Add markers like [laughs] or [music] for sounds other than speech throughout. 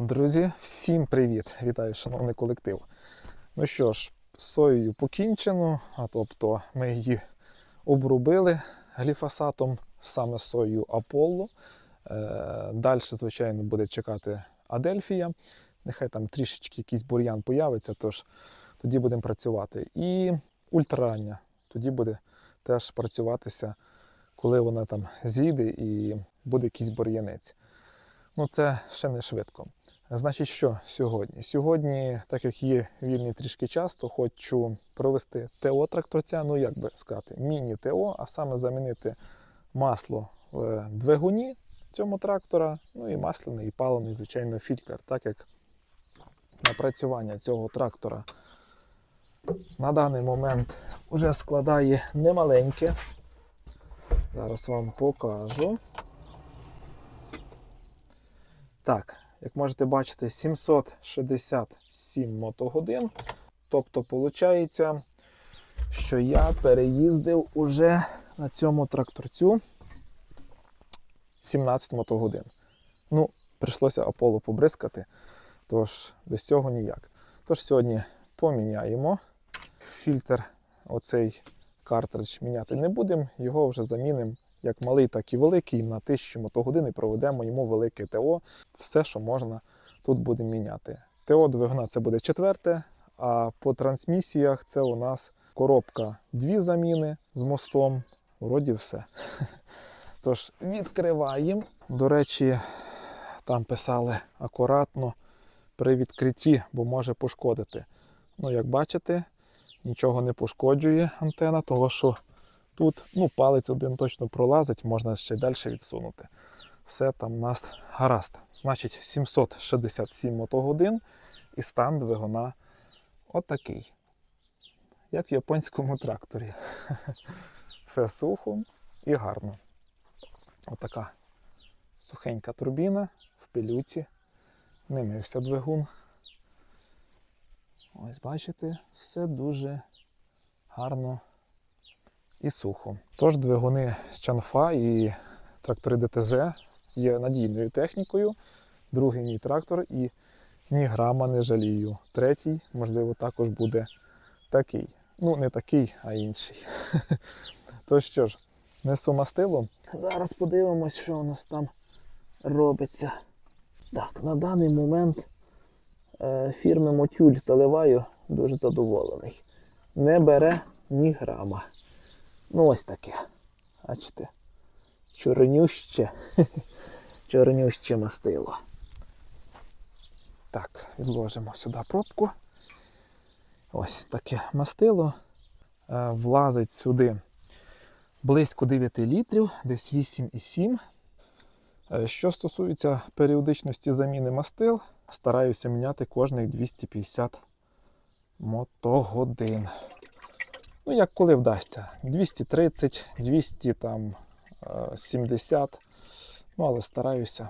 Друзі, всім привіт! Вітаю, шановний колектив. Ну що ж, соєю покінчено, а тобто ми її обробили гліфосатом саме соєю Аполло. Е, Далі, звичайно, буде чекати Адельфія. Нехай там трішечки якийсь бур'ян появиться, тож тоді будемо працювати. І ультрарання. Тоді буде теж працюватися, коли вона там зійде і буде якийсь бур'янець. Ну, це ще не швидко. Значить, що сьогодні? Сьогодні, так як є вільний трішки час, то хочу провести ТО тракторця, ну як би сказати, міні-ТО, а саме замінити масло в двигуні цьому трактора, ну і масляний і паливний, звичайно, фільтр, так як напрацювання цього трактора на даний момент вже складає немаленьке. Зараз вам покажу. Так, як можете бачити, 767 мотогодин. Тобто, виходить, що я переїздив уже на цьому тракторцю 17 мотогодин. Ну, прийшлося Аполло побризкати, тож без цього ніяк. Тож сьогодні поміняємо фільтр, оцей картридж міняти не будемо, його вже замінимо як малий, так і великий на 1000 мотогодин і проведемо йому велике ТО. Все, що можна, тут будемо міняти. ТО двигуна це буде четверте, а по трансмісіях це у нас коробка дві заміни з мостом. Вроді все. [laughs] Тож, відкриваємо. До речі, там писали акуратно при відкритті, бо може пошкодити. Ну, як бачите, нічого не пошкоджує антена, тому що Тут ну, палець один точно пролазить, можна ще далі відсунути. Все там у нас гаразд. Значить, 767 мотогодин і стан двигуна отакий. Як в японському тракторі. [laughs] Все сухо і гарно. Отака сухенька турбіна в пилюці. Не мився двигун. Ось бачите, все дуже гарно і сухо. Тож двигуни Чанфа і трактори ДТЗ є надійною технікою. Другий мій трактор і ні грама не жалію. Третій, можливо, також буде такий. Ну, не такий, а інший. [laughs] То що ж, несу мастило. Зараз подивимось, що у нас там робиться. Так, на даний момент е, фірми Мотюль заливаю, дуже задоволений. Не бере ні грама. Ну, ось таке. Бачите? Чорнюще. [laughs] Чорнюще мастило. Так, відложимо сюди пробку. Ось таке мастило. Е, Влазить сюди близько 9 літрів, десь 8,7. Е, Що стосується періодичності заміни мастил, стараюся міняти кожних 250 мотогодин. Ну, як коли вдасться. 230, 200, там, е, 70. Ну, але стараюся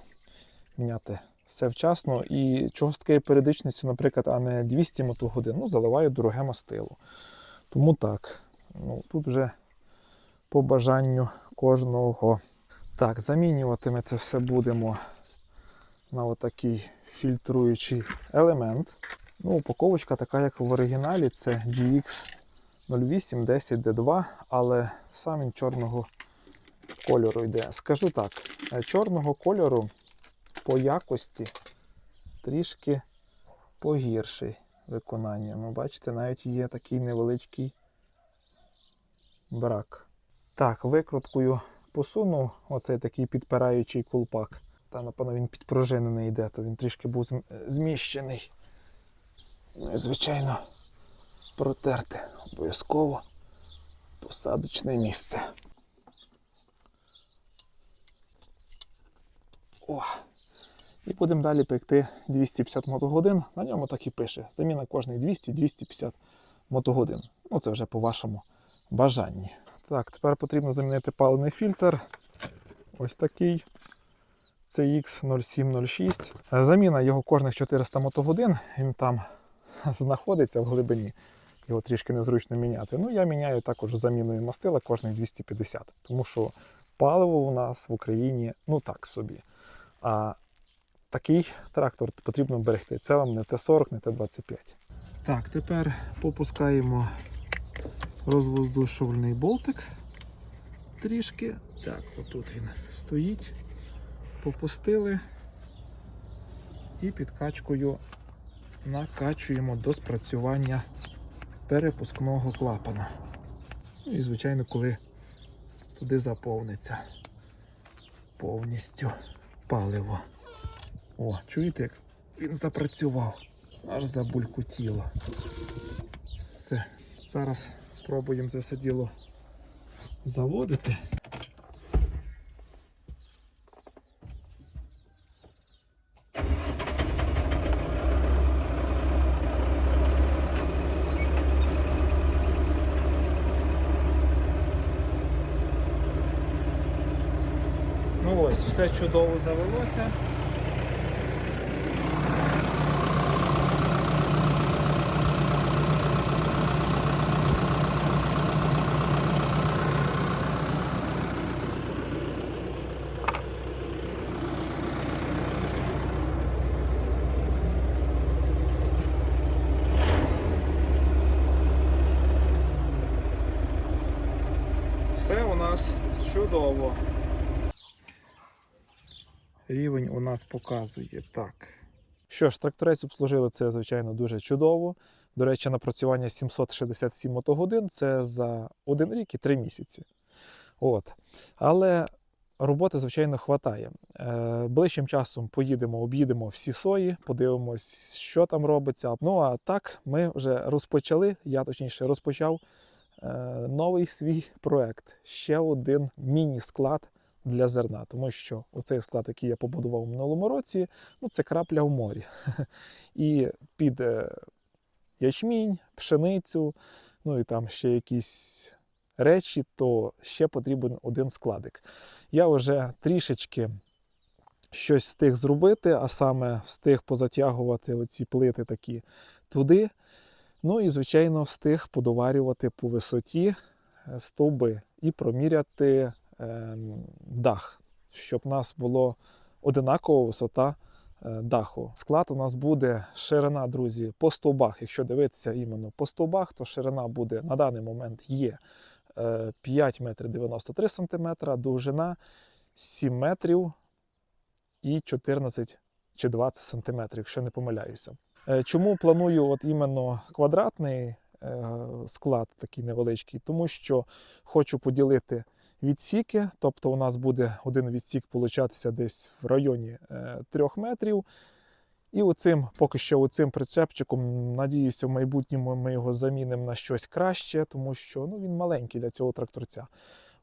міняти все вчасно. І чого з такою періодичністю, наприклад, а не 200 мотогодин, ну, заливаю дороге мастило. Тому так, ну, тут вже по бажанню кожного. Так, замінювати ми це все будемо на отакий фільтруючий елемент. Ну, упаковочка така, як в оригіналі, це DX 08 10 D2, але сам він чорного кольору йде. Скажу так, е, чорного кольору по якості трішки погірший виконання. Ну, бачите, навіть є такий невеличкий брак. Так, викруткою посунув оцей такий підпираючий кулпак. Та, напевно, він підпружинений йде, то він трішки був зміщений. Ну звичайно, протерти обов'язково посадочне місце. О. І будемо далі пекти 250 мотогодин. На ньому так і пише. Заміна кожних 200-250 мотогодин. Ну, це вже по вашому бажанні. Так, тепер потрібно замінити паливний фільтр. Ось такий. CX0706. Заміна його кожних 400 мотогодин. Він там знаходиться в глибині. Його трішки незручно міняти. Ну, я міняю також заміною мастила кожних 250, тому що паливо у нас в Україні ну так собі. А такий трактор потрібно берегти. Це вам не Т-40, не Т-25. Так, тепер попускаємо розвоздушувальний болтик трішки. Так, отут він стоїть. Попустили і підкачкою накачуємо до спрацювання перепускного клапана. І, звичайно, коли туди заповниться повністю паливо. О, чуєте, як він запрацював, аж забулькотіло. Все. Зараз спробуємо це все діло заводити. Ну ось, все чудово завелося. Все у нас чудово. Рівень у нас показує так. Що ж, тракторець обслужили це, звичайно, дуже чудово. До речі, напрацювання 767 мотогодин це за один рік і три місяці. От. Але роботи, звичайно, хватає. Е, ближчим часом поїдемо, об'їдемо всі сої, подивимось, що там робиться. Ну а так, ми вже розпочали, я точніше розпочав е, новий свій проект. Ще один міні-склад для зерна, тому що оцей склад, який я побудував у минулому році, ну це крапля в морі. [laughs] І під е, ячмінь, пшеницю, ну і там ще якісь речі, то ще потрібен один складик. Я вже трішечки щось встиг зробити, а саме встиг позатягувати оці плити такі туди. Ну і, звичайно, встиг подоварювати по висоті е, стовби і проміряти дах, щоб у нас було одинакова висота е, даху. Склад у нас буде ширина, друзі, по стовбах. Якщо дивитися іменно по стовбах, то ширина буде на даний момент є е, 5 метрів 93 сантиметра, довжина 7 метрів і 14 чи 20 сантиметрів, якщо не помиляюся. Е, Чому планую от іменно квадратний е, склад, такий невеличкий? Тому що хочу поділити відсіки, тобто у нас буде один відсік получатися десь в районі е, 3 метрів. І оцим, поки що оцим прицепчиком, надіюся, в майбутньому ми його замінимо на щось краще, тому що ну, він маленький для цього тракторця.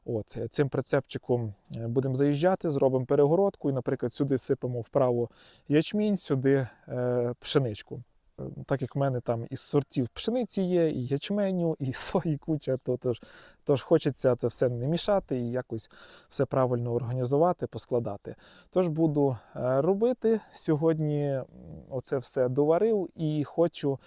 От, е, цим прицепчиком е, будемо заїжджати, зробимо перегородку і, наприклад, сюди сипемо вправо ячмінь, сюди е, пшеничку. Е, Так як в мене там із сортів пшениці є, і ячменю, і [laughs] сої куча, то тож, тож хочеться це все не мішати і якось все правильно організувати, поскладати. Тож буду е, робити. Сьогодні оце все доварив і хочу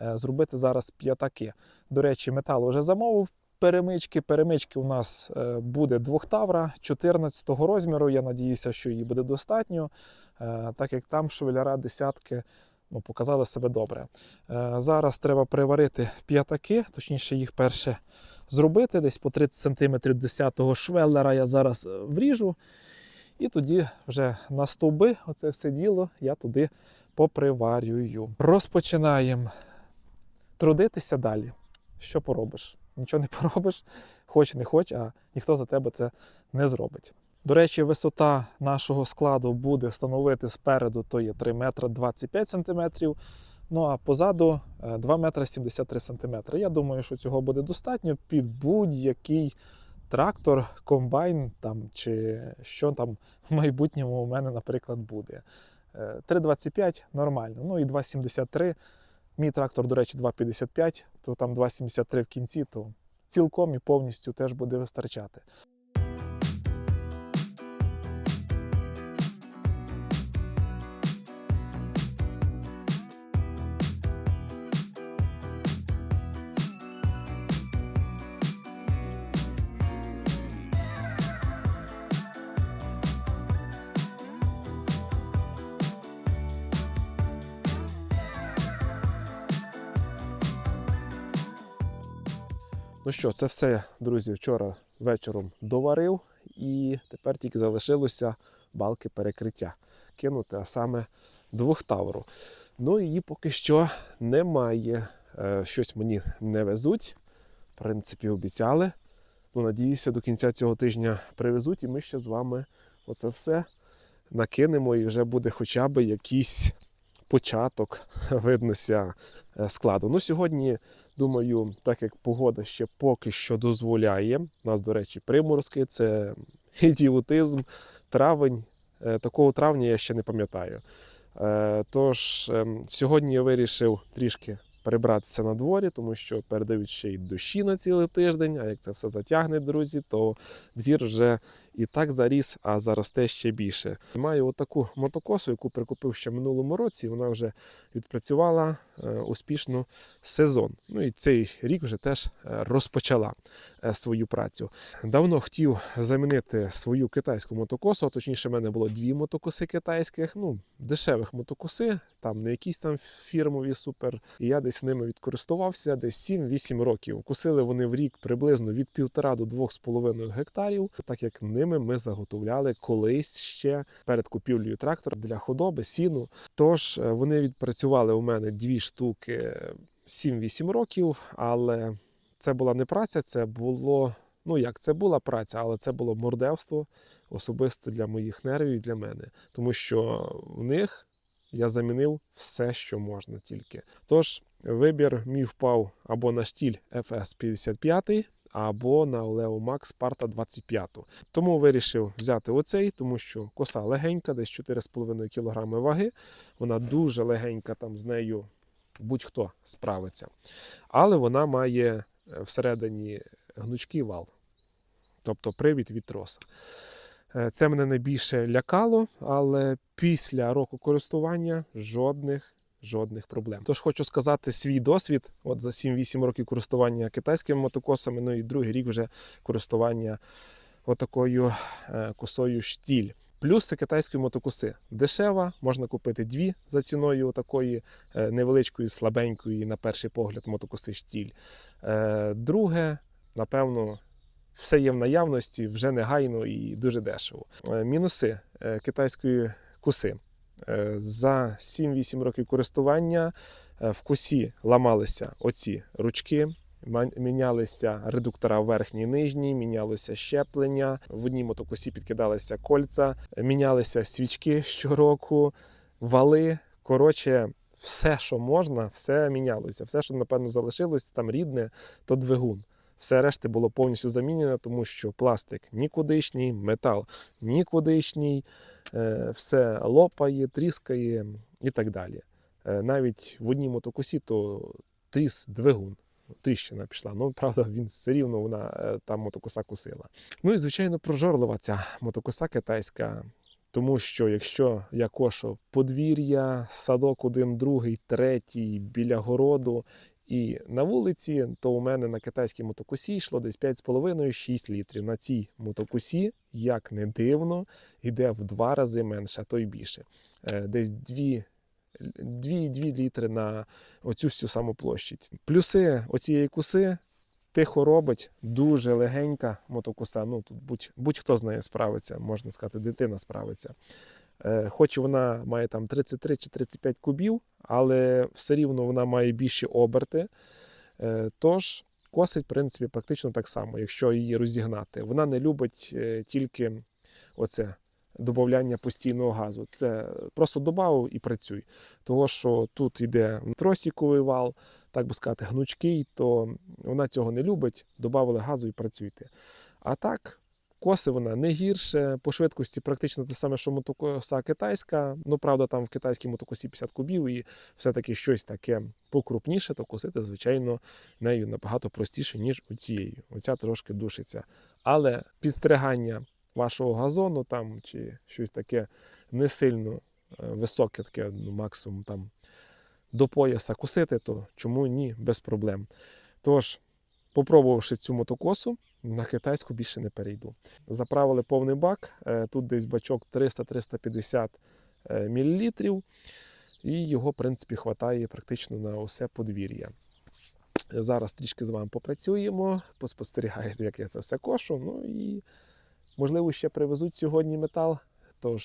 е, зробити зараз п'ятаки. До речі, метал вже замовив. Перемички. Перемички у нас е, буде двохтавра 14 розміру. Я надіюся, що її буде достатньо, так як там швеляра десятки ну, показали себе добре. Е, Зараз треба приварити п'ятаки, точніше їх перше зробити, десь по 30 см 10-го швеллера я зараз е, вріжу. І тоді вже на стовби оце все діло я туди поприварюю. Розпочинаємо трудитися далі. Що поробиш? Нічого не поробиш, [laughs] хоч не хоч, а ніхто за тебе це не зробить. До речі, висота нашого складу буде становити спереду, то є 3 метри 25 сантиметрів. Ну а позаду е, 2 метри 73 сантиметри. Я думаю, що цього буде достатньо під будь-який трактор, комбайн там, чи що там в майбутньому у мене, наприклад, буде. Е, 3,25 нормально. Ну і 2,73. Мій трактор, до речі, 2,55, то там 2,73 в кінці, то цілком і повністю теж буде вистачати. Що, це все, друзі, вчора вечором доварив, і тепер тільки залишилося балки перекриття кинути, а саме двохтавру. Ну її поки що немає. Е, Щось мені не везуть. В принципі, обіцяли. Ну, надіюся, до кінця цього тижня привезуть, і ми ще з вами оце все накинемо, і вже буде хоча б якийсь початок [laughs] виднося е, складу. Ну, сьогодні, думаю, так як погода ще поки що дозволяє. У нас, до речі, приморозки, це ідіотизм, травень. Е, Такого травня я ще не пам'ятаю. Е, Тож ем, сьогодні я вирішив трішки перебратися на дворі, тому що передають ще й дощі на цілий тиждень. А як це все затягне, друзі, то двір вже і так заріс, а заросте ще більше. Маю отаку мотокосу, яку прикупив ще минулому році. Вона вже відпрацювала е, успішно сезон. Ну і цей рік вже теж е, розпочала е, свою працю. Давно хотів замінити свою китайську мотокосу, а точніше, в мене було дві мотокоси китайських, ну, дешевих мотокоси, там не якісь там фірмові супер. І я десь ними відкористувався десь 7-8 років. Косили вони в рік приблизно від 1,5 до 2,5 гектарів, так як ними ми заготовляли колись ще перед купівлею трактора для худоби, сіну. Тож е, вони відпрацювали у мене дві штуки 7-8 років, але це була не праця, це було. Ну як це була праця, але це було мордевство особисто для моїх нервів і для мене, тому що в них я замінив все, що можна тільки. Тож вибір мій впав або на штіль FS 55, або на Oleo Max Sparta 25. Тому вирішив взяти оцей, тому що коса легенька, десь 4,5 кг ваги. Вона дуже легенька, там з нею будь-хто справиться. Але вона має е, всередині гнучкий вал, тобто привід від троса. Е, Це мене найбільше лякало, але після року користування жодних. Жодних проблем. Тож хочу сказати свій досвід. От за 7-8 років користування китайськими мотокосами, ну і другий рік вже користування отакою е, косою штіль. Плюс це китайські мотокоси. Дешева, можна купити дві за ціною такої е, невеличкої, слабенької, на перший погляд, мотокоси штіль. Е, Друге, напевно, все є в наявності, вже негайно і дуже дешево. Мінуси китайської коси. Е, За 7-8 років користування е, в косі ламалися оці ручки, мінялися редуктора верхній і нижній, мінялося щеплення. В одній мотокосі підкидалися кольця, е, мінялися свічки щороку, вали. Коротше, все, що можна, все мінялося. Все, що напевно залишилось там рідне, то двигун. Все решти було повністю замінено, тому що пластик нікудишній, метал нікудишній, все лопає, тріскає і так далі. Е, Навіть в одній мотокосі то тріс двигун. Тріщина пішла. Ну, правда, він все рівно вона е, та мотокоса косила. Ну і звичайно, прожорлива ця мотокоса китайська. Тому що якщо я кошу подвір'я, садок один, другий, третій біля городу і на вулиці, то у мене на китайській мотокосі йшло десь 5,5-6 літрів. На цій мотокосі, як не дивно, йде в два рази менше, а то й більше. Е, Десь 2, 2, 2 літри на оцю всю саму площадь. Плюси оцієї коси тихо робить, дуже легенька мотокоса. Ну тут будь, будь-хто з нею справиться, можна сказати, дитина справиться. Е, Хоч вона має там 33 чи 35 кубів, але все рівно вона має більші оберти. Е, Тож косить, в принципі, практично так само, якщо її розігнати. Вона не любить е, тільки оце додавання постійного газу. Це просто додав і працюй. Того, що тут йде тросіковий вал, так би сказати, гнучкий, то вона цього не любить. Додавали газу і працюйте. А так, коси вона не гірше, по швидкості практично те саме, що мотокоса китайська. Ну, правда, там в китайській мотокосі 50 кубів, і все-таки щось таке покрупніше, то косити, звичайно, нею набагато простіше, ніж у цією. Оця трошки душиться. Але підстригання вашого газону там чи щось таке не сильно е, високе, таке ну, максимум там до пояса косити, то чому ні, без проблем. Тож, попробувавши цю мотокосу, на китайську більше не перейду. Заправили повний бак, е, тут десь бачок 300-350 мл, і його, в принципі, хватає практично на усе подвір'я. Зараз трішки з вами попрацюємо, поспостерігаємо, як я це все кошу. Ну і можливо ще привезуть сьогодні метал, тож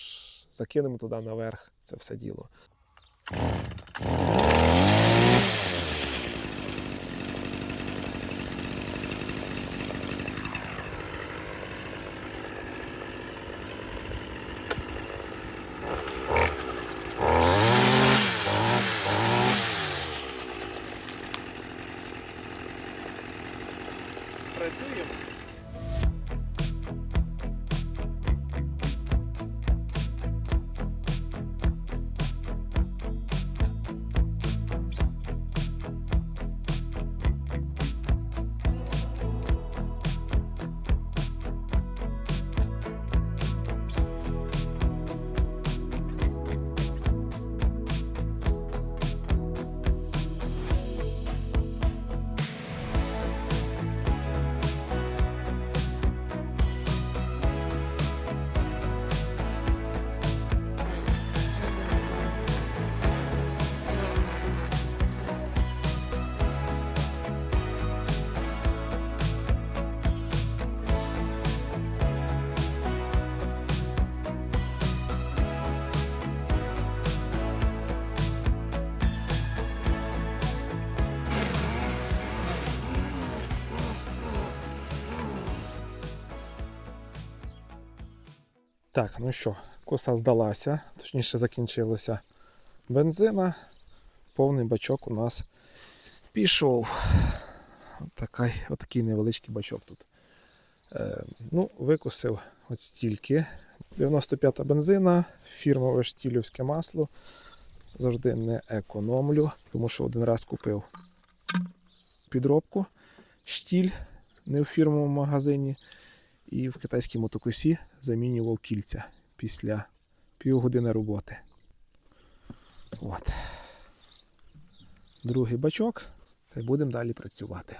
закинемо туди наверх це все діло. Так, ну що, коса здалася, точніше закінчилася бензина. Повний бачок у нас пішов. Отакий, отакий невеличкий бачок тут. Е, ну, викусив от стільки. 95-та бензина, фірмове штілівське масло. Завжди не економлю, тому що один раз купив підробку, штіль не в фірмовому магазині. І в китайській мотокосі замінював кільця після півгодини роботи. От. Другий бачок, та й будемо далі працювати.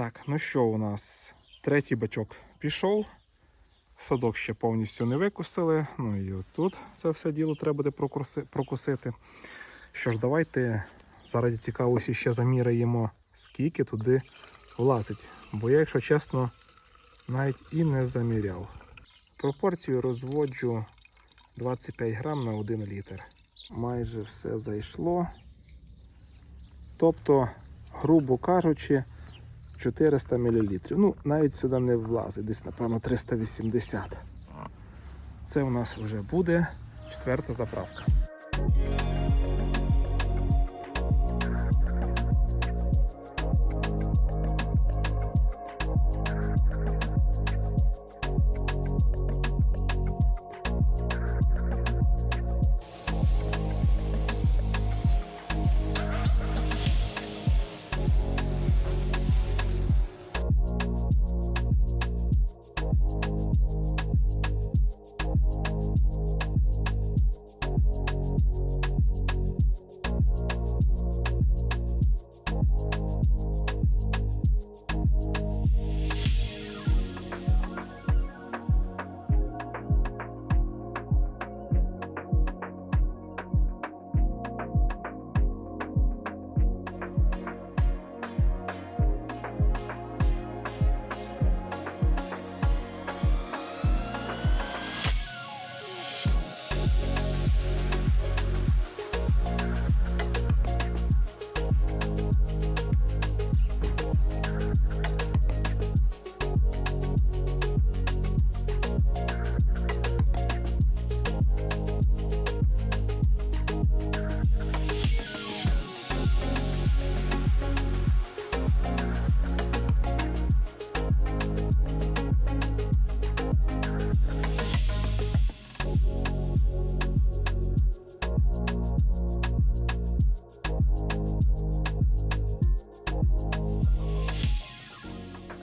Так, ну що у нас? Третій бачок пішов. Садок ще повністю не викусили. Ну і отут це все діло треба буде прокусити. Що ж, давайте заради цікавості ще заміряємо, скільки туди влазить. Бо я, якщо чесно, навіть і не заміряв. Пропорцію розводжу 25 грам на 1 літр. Майже все зайшло. Тобто, грубо кажучи, 400 мл. Ну, навіть сюди не влазить, десь, напевно, 380. Це у нас вже буде четверта заправка.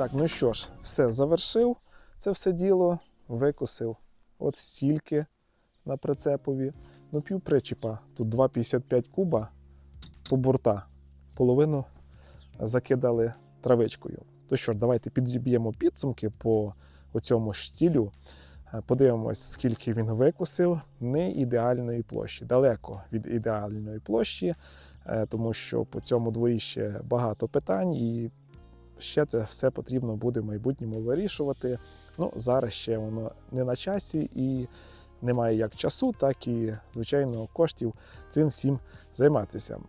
Так, ну що ж, все завершив це все діло, викосив. От стільки на прицепові. Ну, пів причіпа. Тут 2,55 куба по борта. Половину закидали травичкою. То що ж, давайте підіб'ємо підсумки по оцьому штілю. Е, Подивимось, скільки він викосив не ідеальної площі, далеко від ідеальної площі, е, тому що по цьому дворі ще багато питань, і ще це все потрібно буде в майбутньому вирішувати. Ну, зараз ще воно не на часі і немає як часу, так і, звичайно, коштів цим всім займатися.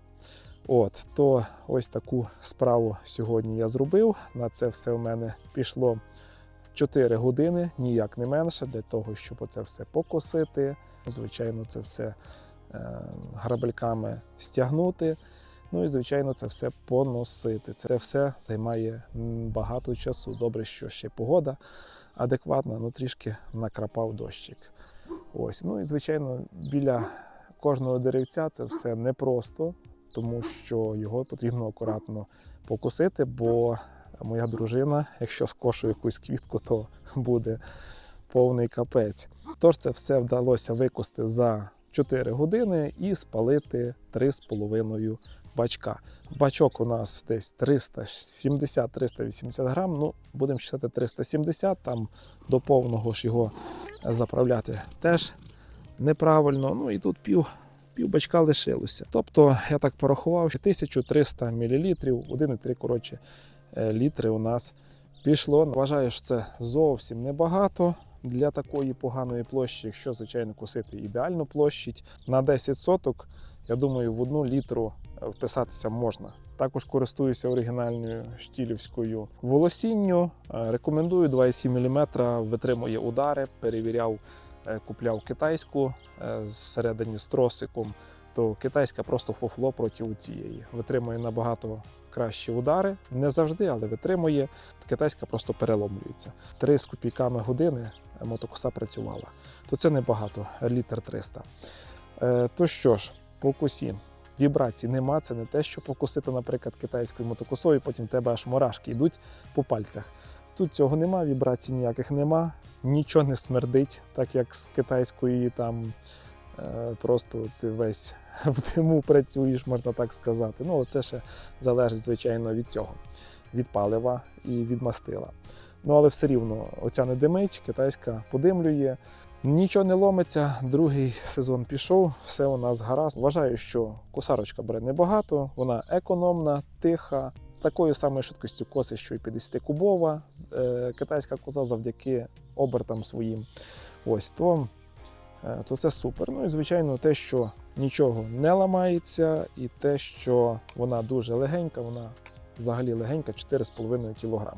От, то ось таку справу сьогодні я зробив. На це все в мене пішло 4 години, ніяк не менше, для того, щоб це все покосити. Звичайно, це все е, грабельками стягнути. Ну і, звичайно, це все поносити. Це все займає багато часу. Добре, що ще погода адекватна, ну трішки накрапав дощик. Ось. Ну і, звичайно, біля кожного деревця це все непросто, тому що його потрібно акуратно покусити, бо моя дружина, якщо скошу якусь квітку, то буде повний капець. Тож це все вдалося викости за 4 години і спалити 3,5 бачка. Бачок у нас десь 370-380 грам. Ну, будемо читати 370, там до повного ж його заправляти теж неправильно. Ну і тут пів, пів бачка лишилося. Тобто, я так порахував, що 1300 мл, 1,3 коротше, е, літри у нас пішло. Вважаю, що це зовсім небагато. Для такої поганої площі, якщо, звичайно, косити ідеальну площадь, на 10 соток, я думаю, в одну літру вписатися можна. Також користуюся оригінальною штілівською волосінню. Е, Рекомендую 2,7 мм, витримує удари, перевіряв, е, купляв китайську е, зсередині з тросиком, то китайська просто фуфло проти цієї. Витримує набагато кращі удари. Не завжди, але витримує. Китайська просто переломлюється. Три з копійками години мотокоса працювала. То це небагато, літр 300. Е, То що ж, по косі. Вібрацій нема, це не те, що покусити, наприклад, китайською мотокосою, потім тебе аж мурашки йдуть по пальцях. Тут цього нема, вібрацій ніяких нема, нічого не смердить, так як з китайської там е, просто ти весь [laughs] в диму працюєш, можна так сказати. Ну, це ще залежить, звичайно, від цього, від палива і від мастила. Ну, але все рівно оця не димить, китайська подимлює. Нічого не ломиться, другий сезон пішов, все у нас гаразд. Вважаю, що косарочка бере небагато, вона економна, тиха, такою самою швидкістю коси, що і 50-кубова. Е, Китайська коза завдяки обертам своїм. Ось то, е, то це супер. Ну і звичайно, те, що нічого не ламається, і те, що вона дуже легенька, вона взагалі легенька 4,5 кг.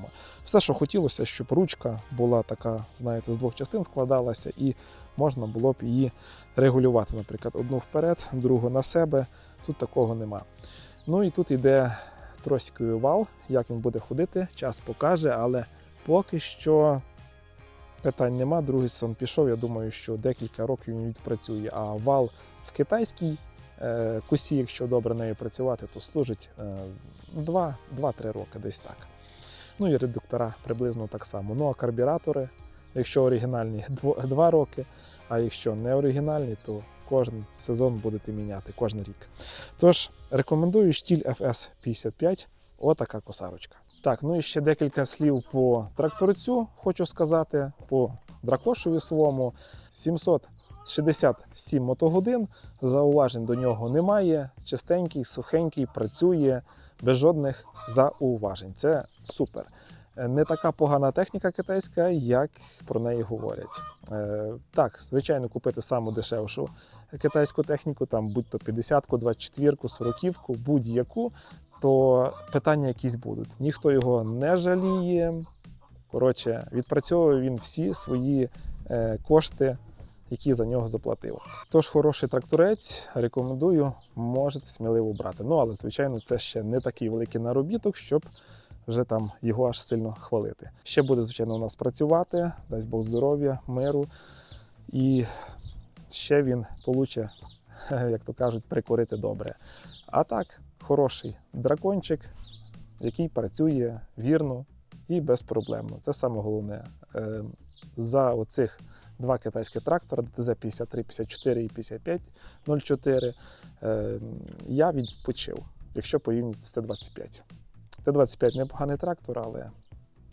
Все, що хотілося, щоб ручка була така, знаєте, з двох частин складалася, і можна було б її регулювати. Наприклад, одну вперед, другу на себе. Тут такого нема. Ну і тут йде тросиковий вал. Як він буде ходити, час покаже, але поки що питань нема. Другий сон пішов. Я думаю, що декілька років він відпрацює. А вал в китайській косі, якщо добре нею працювати, то служить е, 2-3 роки десь так. Ну і редуктора приблизно так само. Ну а карбюратори, якщо оригінальні [laughs] 2 роки, а якщо не оригінальні, то кожен сезон будете міняти кожен рік. Тож рекомендую штіль FS55, отака косарочка. Так, ну і ще декілька слів по тракторцю хочу сказати, по дракошеві своєму 767 мотогодин. Зауважень до нього немає. Чистенький, сухенький, працює без жодних зауважень. Це супер. Е, Не така погана техніка китайська, як про неї говорять. Е, так, звичайно, купити саму дешевшу китайську техніку, там будь-то 50-ку, 24-ку, 40-ку, будь-яку, то питання якісь будуть. Ніхто його не жаліє. Коротше, відпрацьовує він всі свої е, кошти, які за нього заплатив. Тож хороший тракторець, рекомендую, можете сміливо брати. Ну, але, звичайно, це ще не такий великий наробіток, щоб вже там його аж сильно хвалити. Ще буде, звичайно, у нас працювати, дасть Бог здоров'я, миру. І ще він получе, [laughs] як то кажуть, прикурити добре. А так, хороший дракончик, який працює вірно і безпроблемно. Це саме головне. Е, За оцих два китайські трактори ДТЗ 53, 54 і 55 04 е, я відпочив, якщо порівняти з Т-25. Т-25 непоганий трактор, але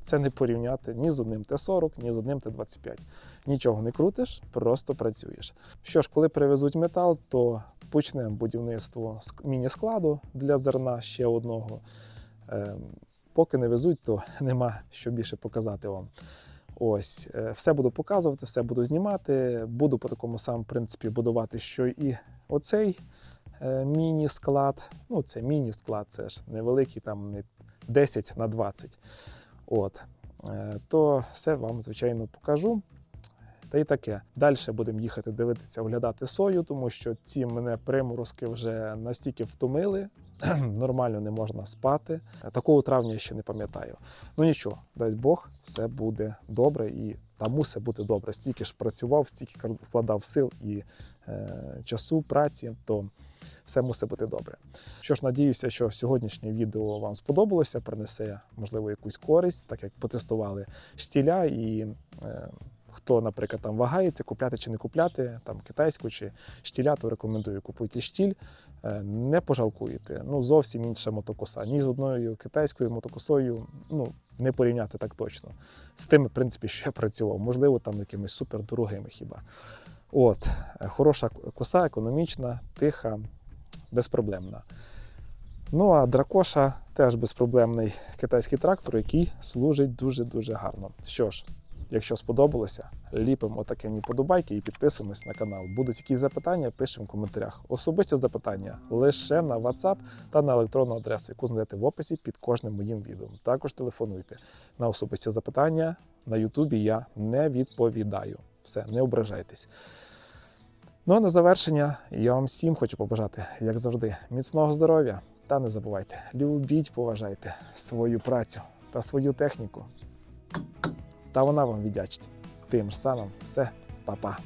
це не порівняти ні з одним Т-40, ні з одним Т-25. Нічого не крутиш, просто працюєш. Що ж, коли привезуть метал, то почнемо будівництво ск- міні-складу для зерна ще одного. Ем, Поки не везуть, то [laughs] нема що більше показати вам. Ось, е, все буду показувати, все буду знімати. Буду по такому самому принципі будувати, що і оцей е, міні-склад. Ну, це міні-склад, це ж невеликий, там не 10 на 20. От. Е, То все вам, звичайно, покажу. Та й таке. Далі будемо їхати дивитися, оглядати сою, тому що ці мене приморозки вже настільки втомили, [clears throat] нормально не можна спати. Такого травня я ще не пам'ятаю. Ну нічого, дасть Бог, все буде добре і та мусить бути добре. Стільки ж працював, стільки вкладав сил і е, часу, праці, то все мусить бути добре. Що ж, надіюся, що сьогоднішнє відео вам сподобалося, принесе, можливо, якусь користь, так як потестували штіля і. Е, Хто, наприклад, там вагається, купляти чи не купляти, там китайську чи штіля, то рекомендую купуйте штіль, е, не пожалкуєте. Ну, зовсім інша мотокоса. Ні з одною китайською мотокосою ну, не порівняти так точно. З тими, в принципі, що я працював. Можливо, там якимись супердорогими хіба. От, е, хороша коса, економічна, тиха, безпроблемна. Ну а дракоша теж безпроблемний китайський трактор, який служить дуже-дуже гарно. Що ж, якщо сподобалося, ліпимо отакі мені подобайки і підписуємось на канал. Будуть якісь запитання, пишемо в коментарях. Особисті запитання лише на WhatsApp та на електронну адресу, яку знайдете в описі під кожним моїм відео. Також телефонуйте на особисті запитання. На Ютубі я не відповідаю. Все, не ображайтесь. Ну а на завершення я вам всім хочу побажати, як завжди, міцного здоров'я. Та не забувайте, любіть, поважайте свою працю та свою техніку. Та вона вам віддячить. Тим ж самим все, па-па.